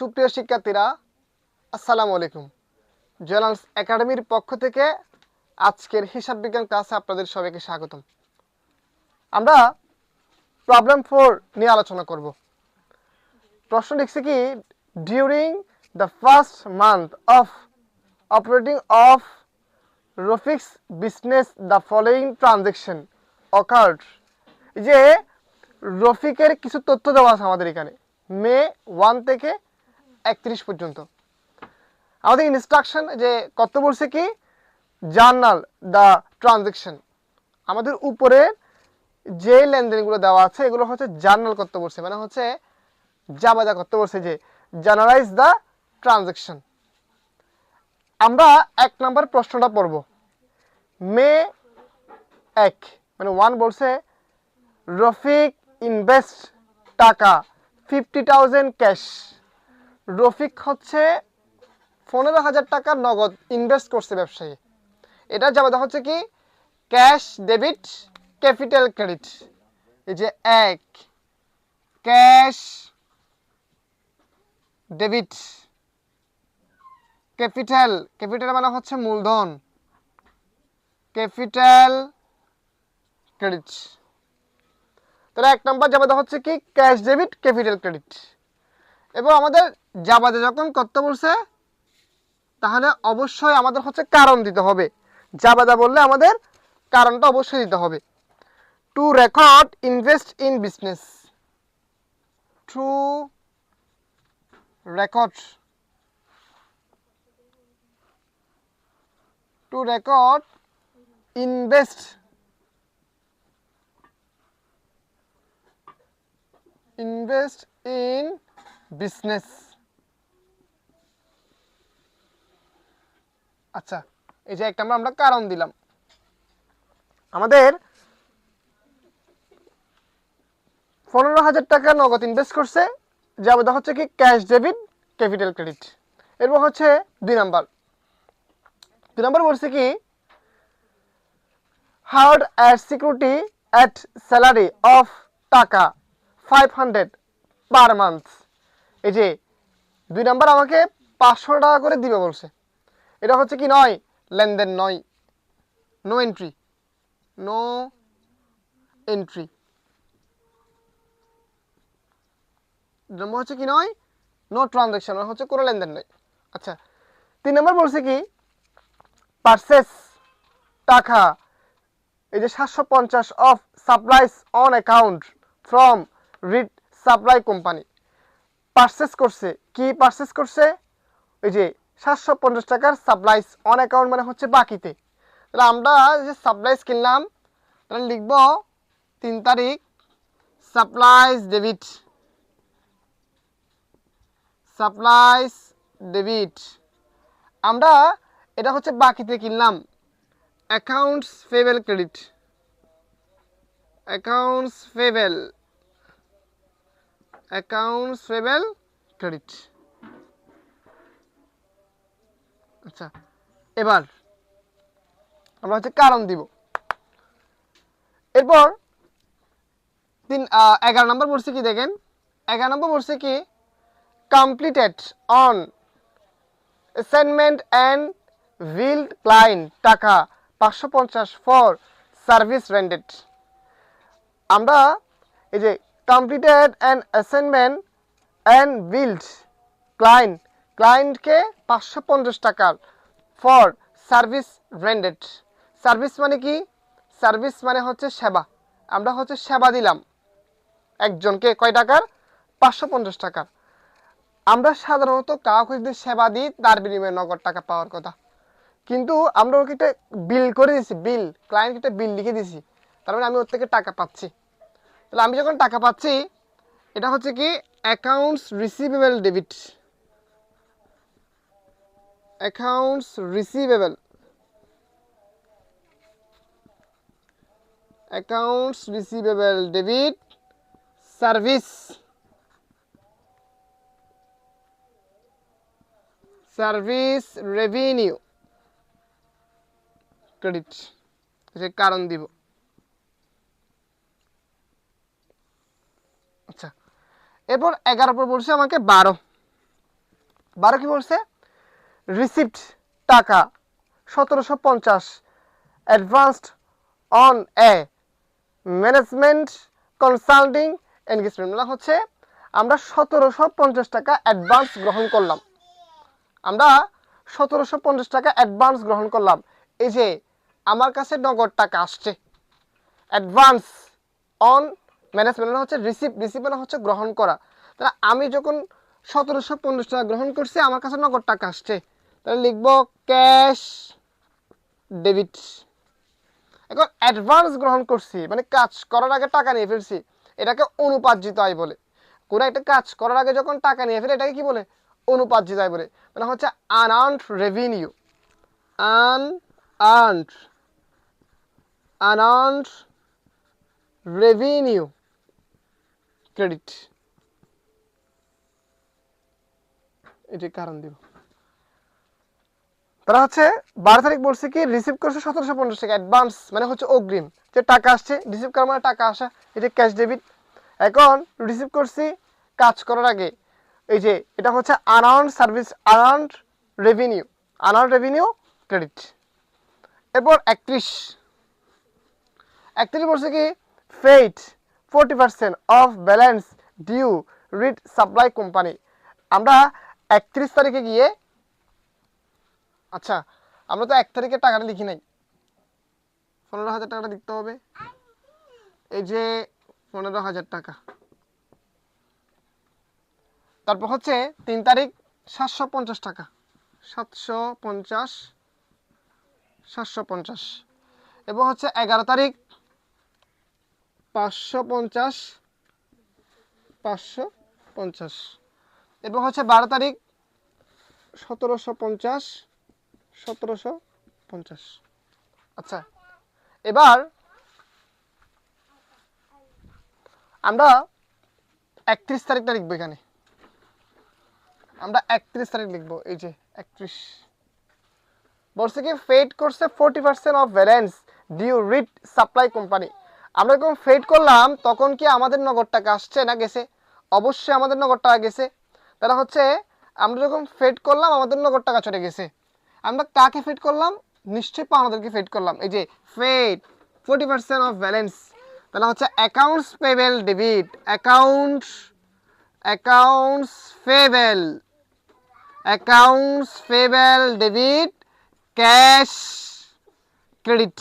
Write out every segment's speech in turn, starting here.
সুপ্রিয় শিক্ষার্থীরা, আসসালামু আলাইকুম। জেনারেলস একাডেমির পক্ষ থেকে আজকের হিসাব বিজ্ঞান ক্লাসে আপনাদের সবাইকে স্বাগতম। আমরা প্রবলেম ফোর নিয়ে আলোচনা করব। প্রশ্ন লিখছে কি during the first month of operating of Rafiq's business the following transaction occurred যে রফিকের কিছু তথ্য দেওয়া আছে আমাদের এখানে। মে ওয়ান থেকে একত্রিশ পর্যন্ত। আমাদের ইনস্ট্রাকশন যে কত বলছে কি? জার্নাল দ্য ট্রানজেকশন আমাদের উপরে যে লেনদেনগুলো দেওয়া আছে, এগুলো হচ্ছে জার্নাল করতে বলছে? মানে হচ্ছে জাবাদা করতে বলছে যে জার্নালাইজ দ্য ট্রানজেকশন আমরা এক নম্বর প্রশ্নটা পড়ব। মে এক মানে ওয়ান বলছে, রফিক ইনভেস্ট টাকা ফিফটি থাউজেন্ড ক্যাশ রফিক হচ্ছে পনেরো হাজার টাকা নগদ ইনভেস্ট করছে ব্যবসায়ী। এটা যাবে হচ্ছে কি? ক্যাশ ডেবিট ক্যাপিটাল ক্রেডিট এই যে এক ক্যাশ ডেবিট ক্যাপিটাল ক্যাপিটাল মানে হচ্ছে মূলধন। ক্যাপিটাল ক্রেডিট তাহলে এক নম্বর জাবাদা হচ্ছে কি? ক্যাশ ডেবিট ক্যাপিটাল ক্রেডিট এবং আমাদের জাবাদে যখন করতে বলছে, তাহলে অবশ্যই আমাদের হচ্ছে কারণ দিতে হবে। জাবাদা বললে আমাদের কারণটা অবশ্যই দিতে হবে। To record invest in business to record to record invest invest in business আচ্ছা এই যে একটা আমরা কারণ দিলাম। আমাদের পনেরো হাজার টাকা নগদ ইনভেস্ট করছে যাবে দেখা হচ্ছে কি ক্যাশ ডেবিট ক্যাপিটাল ক্রেডিট এরপর হচ্ছে দুই নাম্বার। দুই নাম্বার বলছে কি hard at security at salary of টাকা ফাইভ হান্ড্রেড পার মান্থ এই যে, দুই নাম্বার আমাকে পাঁচশো টাকা করে দিবে বলছে। এটা হচ্ছে কি নয়, লেনদেন নয়। No entry no entry number হচ্ছে কি নয় নো ট্রানজ্যাকশন হচ্ছে কোনো লেনদেন নয়। আচ্ছা তিন নম্বর বলছে কি পারচেস টাকা, এই যে সাতশো পঞ্চাশ of supplies on account from Reed supply company purchase করছে? কি পারচেস করছে? ওই যে সাতশো পঞ্চাশ টাকার সাপ্লাইস অন অ্যাকাউন্ট মানে হচ্ছে বাকিতে। তাহলে আমরা যে সাপ্লাইস কিনলাম, তাহলে লিখব তিন তারিখ সাপ্লাইস ডেবিট সাপ্লাইস ডেবিট আমরা এটা হচ্ছে বাকিতে কিনলাম। Accounts payable credit accounts payable accounts payable credit. আচ্ছা এবার আমরা হচ্ছে কারণ দিব। এরপর তিন এগারো নম্বর বলছে কি দেখেন? এগারো নম্বর বলছে কি completed on assignment and billed client টাকা পাঁচশো পঞ্চাশ ফর সার্ভিস রেন্ডেড আমরা এই যে completed and assignment and billed client ক্লায়েন্টকে পাঁচশো পঞ্চাশ টাকার ফর সার্ভিস রেন্ডেড সার্ভিস মানে কি? সার্ভিস মানে হচ্ছে সেবা। আমরা হচ্ছে সেবা দিলাম একজনকে। কয় টাকার? পাঁচশো পঞ্চাশ টাকার। আমরা সাধারণত কাউকে যদি সেবা দিই, তার বিনিময়ে নগদ টাকা পাওয়ার কথা। কিন্তু আমরা ওকে একটা বিল করে দিছি বিল ক্লায়েন্টকে একটা বিল লিখে দিছি। তার মানে আমি ওর থেকে টাকা পাচ্ছি। তাহলে আমি যখন টাকা পাচ্ছি, এটা হচ্ছে কি accounts receivable debit accounts receivable accounts receivable debit service service revenue credit কারণ দিব আচ্ছা এরপর এগারো পর বলছে আমাকে বারো। বারো কি বলছে? রিসিপ্ট টাকা সতেরোশো পঞ্চাশ। Advanced on a management consulting engagement মানে হচ্ছে আমরা সতেরোশো পঞ্চাশ টাকা অ্যাডভান্স গ্রহণ করলাম। আমরা সতেরোশো পঞ্চাশ টাকা অ্যাডভান্স গ্রহণ করলাম। এই যে আমার কাছে নগদ টাকা আসছে। অ্যাডভান্স অন ম্যানেজমেন্ট মানে হচ্ছে রিসিভ রিসিভ মানে হচ্ছে গ্রহণ করা। তাহলে আমি যখন সতেরোশো পঞ্চাশ টাকা গ্রহণ করছি, আমার কাছে নগদ টাকা আসছে। তাহলে লিখব ক্যাশ ডেবিট এখন অ্যাডভান্স গ্রহণ করছি মানে কাজ করার আগে টাকা নিয়ে ফেলছি, এটাকে অনুপার্জিত আয় বলে। কোনো একটা কাজ করার আগে যখন টাকা নিয়ে ফেলে, এটাকে কি বলে? অনুপার্জিত আয় বলে। মানে হচ্ছে unearned revenue unearned unearned revenue credit এটি কারণ দিব। তারা হচ্ছে বারো তারিখ বলছে কি রিসিভ করছে সতেরোশো পঞ্চাশ টাকা অ্যাডভান্স মানে হচ্ছে অগ্রিম। যে টাকা আসছে রিসিভ করার মানে টাকা আসা, এটা ক্যাশ ডেবিট এখন রিসিভ করছি কাজ করার আগে, এই যে এটা হচ্ছে unearned service unearned revenue unearned revenue credit এরপর একত্রিশ। একত্রিশ বলছে কি paid forty percent of balance due Reed supply company আমরা একত্রিশ তারিখে গিয়ে আচ্ছা আমরা তো এক তারিখে টাকাটা লিখি নাই। পনেরো হাজার টাকাটা লিখতে হবে। এই যে পনেরো হাজার টাকা। তারপর হচ্ছে তিন তারিখ সাতশো পঞ্চাশ টাকা। সাতশো পঞ্চাশ সাতশো পঞ্চাশ। এবং হচ্ছে এগারো তারিখ পাঁচশো পঞ্চাশ পাঁচশো পঞ্চাশ। এবং হচ্ছে বারো তারিখ, সতেরোশো পঞ্চাশ সতেরোশো পঞ্চাশ। আচ্ছা এবার আমরা একত্রিশ তারিখটা লিখব এখানে। আমরা একত্রিশ তারিখ লিখব, এই যে একত্রিশ। বলছে কি ফেড করছে forty percent of balance due Reed supply company আমরা যখন ফেড করলাম, তখন কি আমাদের নগদ টাকা আসছে না গেছে? অবশ্যই আমাদের নগদ টাকা গেছে। তাহলে হচ্ছে, আমরা যখন ফেড করলাম, আমাদের নগদ টাকা চলে গেছে। আমরা কাকে ফেড করলাম? নিশ্চয়ই পাওনাদেরকে ফেড করলাম। এই যে paid forty percent of balance তাহলে হচ্ছে accounts payable debit account accounts payable accounts payable debit cash credit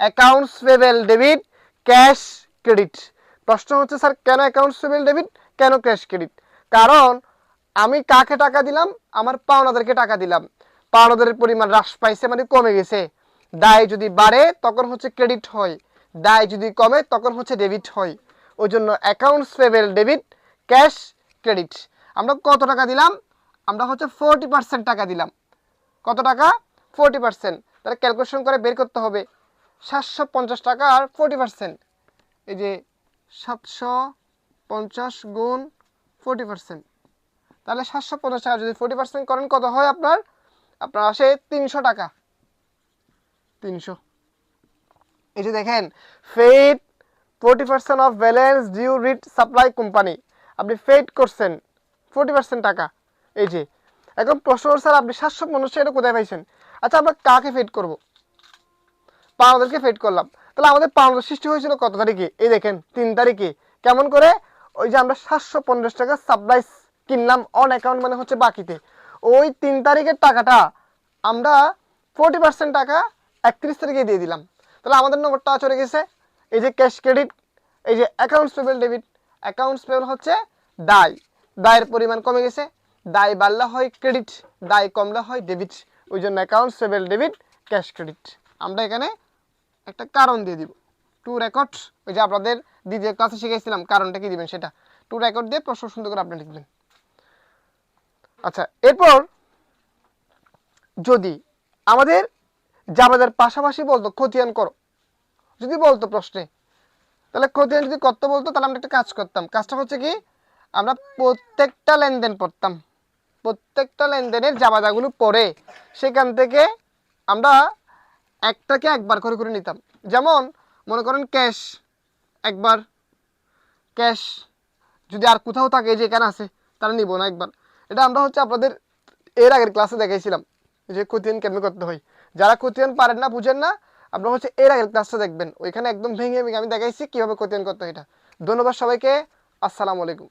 accounts payable debit cash credit. প্রশ্ন হচ্ছে, স্যার, কেন অ্যাকাউন্টস পেবেল ডেবিট কেন ক্যাশ ক্রেডিট কারণ আমি কাকে টাকা দিলাম? আমার পাওনাদেরকে টাকা দিলাম। পাওনাদের পরিমাণ হ্রাস পাইছে মানে কমে গেছে। দায় যদি বাড়ে, তখন হচ্ছে ক্রেডিট হয়। দায় যদি কমে, তখন হচ্ছে ডেবিট হয়। ওই জন্য accounts payable debit cash credit আমরা কত টাকা দিলাম? আমরা হচ্ছে ফোরটি পার্সেন্ট টাকা দিলাম। কত টাকা? ফোরটি পার্সেন্ট তাহলে ক্যালকুলেশন করে বের করতে হবে। সাতশো পঞ্চাশ টাকা আর ফোরটি পার্সেন্ট এই যে সাতশো পঞ্চাশ গুণ ফোরটি পার্সেন্ট তাহলে সাতশো পঞ্চাশ টাকা যদি ফোরটি পার্সেন্ট করেন, কত হয় আপনার? আপনার আসে তিনশো টাকা। তিনশো। এই যে দেখেন paid forty percent of balance due Reed supply company আপনি ফেড করছেন ফোরটি পার্সেন্ট টাকা। এই যে, এখন প্রশ্ন স্যার, আপনি সাতশো পঞ্চাশ এটা কোথায় পাইছেন? আচ্ছা আমরা কাকে ফেড করব? পাওনাদেরকে ফেড করলাম। তাহলে আমাদের পাওনাদের সৃষ্টি হয়েছিল কত তারিখে? এই দেখেন, তিন তারিখে। কেমন করে? ওই যে আমরা সাতশো পঞ্চাশ টাকা সাপ্লাইস কিনলাম অন অ্যাকাউন্ট মানে হচ্ছে বাকিতে। ওই তিন তারিখের টাকাটা আমরা ফোরটি পার্সেন্ট টাকা একত্রিশ তারিখে দিয়ে দিলাম। তাহলে আমাদের নম্বরটা চলে গেছে। এই যে ক্যাশ ক্রেডিট এই যে accounts payable debit accounts payable হচ্ছে দায়। দায়ের পরিমাণ কমে গেছে। দায় বাড়লে হয় ক্রেডিট দায় কমলে হয় ডেবিট ওই জন্য accounts payable debit cash credit আমরা এখানে একটা কারণ দিয়ে দিব। টু রেকর্ড ওই যে আপনাদের দ্বিতীয় ক্লাসে শিখেছিলাম কারণটা কি দিবেন সেটা। টু রেকর্ড দিয়ে প্রশ্ন সুন্দর করে আপনি লিখবেন। আচ্ছা এরপর যদি আমাদের জাবেদের পাশাপাশি বলতো খতিয়ান করো, যদি বলতো প্রশ্নে, তাহলে খতিয়ান যদি করতে বলতো, তাহলে আমরা একটা কাজ করতাম। কাজটা হচ্ছে কি, আমরা প্রত্যেকটা লেনদেন পড়তাম। প্রত্যেকটা লেনদেনের জাবাদাগুলো পড়ে, সেখান থেকে আমরা একটাকে একবার করে করে নিতাম। যেমন, মনে করেন ক্যাশ, একবার। ক্যাশ, যদি আর কোথাও থাকে যে এখানে আছে তারা নিব না একবার। এটা আমরা হচ্ছে আপনাদের এর আগের ক্লাসে দেখাইছিলাম, যে কোতিয়ান কেমন করতে হয়। যারা কোতিয়ান পারেন না, বুঝেন না, আপনারা হচ্ছে এর আগের ক্লাসটা দেখবেন। ওইখানে একদম ভেঙে ভেঙে আমি দেখাইছি কীভাবে কোতিয়ান করতে হয় এটা। ধন্যবাদ সবাইকে, আসসালামু আলাইকুম।